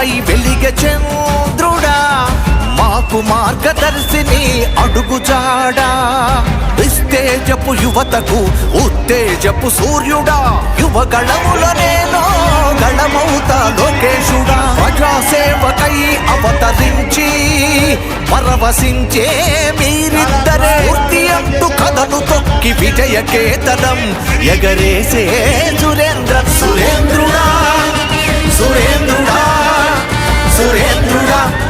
వెలుగు వెలిగ చంద్రుడా మాకు మార్గదర్శిని అడుగుజాడా. విస్తేజపు యువతకు ఉత్తేజపు సూర్యుడా. యువ గళముల నేను గణమౌత లోకేశుడా. ప్రజాసేవకై అవతరించి పరవశించే మీరిద్దరే. పూర్తి అంటూ కథను తొక్కి విజయ కేతనం ఎగరేసే సురేంద్ర సురేంద్రుడా. సురేంద్ర సురేంద్రుడా సురేంద్రుడా సురేంద్రన్నా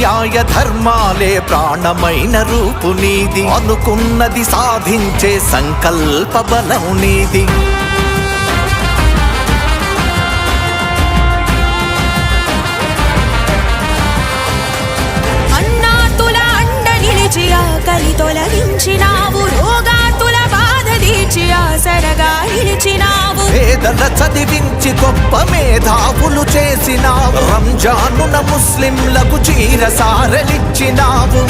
న్యాయ ధర్మాలే ప్రాణమైన రూపు నీది. అనుకున్నది సాధించే సంకల్ప బలం నీది. అన్నాతుల అండ తొలగించినావు. రోగాతుల బాధ తీర్చి ఆసరగా పేదల చదివించి గొప్ప మేధావులు చేసినావు. రంజానున ముస్లింలకు చీర సారలిచ్చినావు.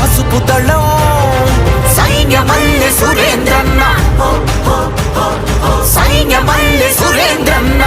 పసుపు దళం సైన్యమల్లె సురేంద్రన్న. సైన్యమల్లె సురేంద్రన్న.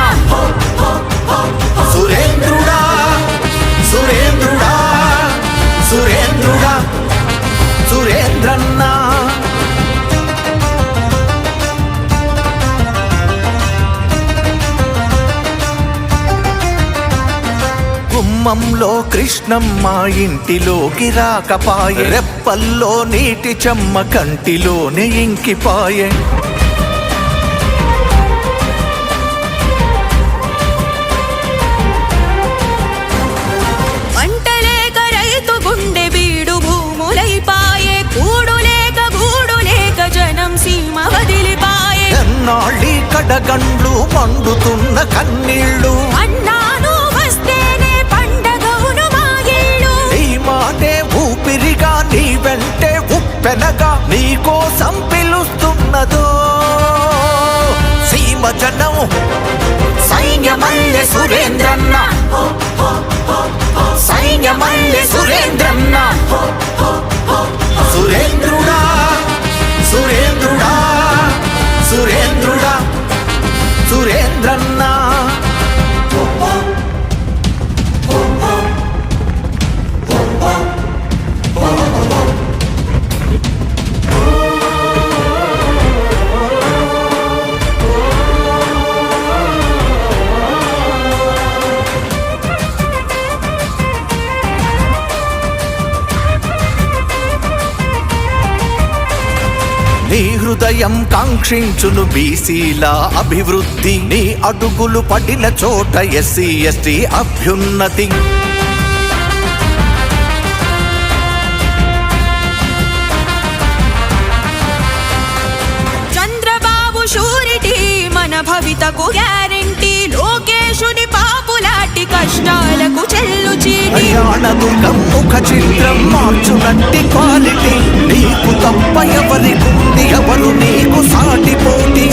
గుమ్మంలో కృష్ణమ్మ ఇంటిలోకి రాకపాయే. రెప్పల్లో నీటి చెమ్మ కంటిలోనే ఇంకిపాయే. పంట లేక రైతు గుండె జనం సైన్యమల్లె సురేంద్రన్న. సైన్యమల్లె సురేంద్రన్న. హృదయం కాంక్షించును బీసీల అభివృద్ధి. నీ అడుగులు పడిన చోట ఎస్సీ ఎస్టీ అభ్యున్నతి. చంద్రబాబు షూరిటీ మన భవితకు గ్యారంటీ. లోకేశుని పాపులాటి కష్టాలకు చెల్లు చీటి. ముఖ చిత్రం మార్చు మార్చునట్టి క్వాలిటీ. నీకు తప్ప ఎవరికుంది ఎవరు నీకు సాటి పోటీ.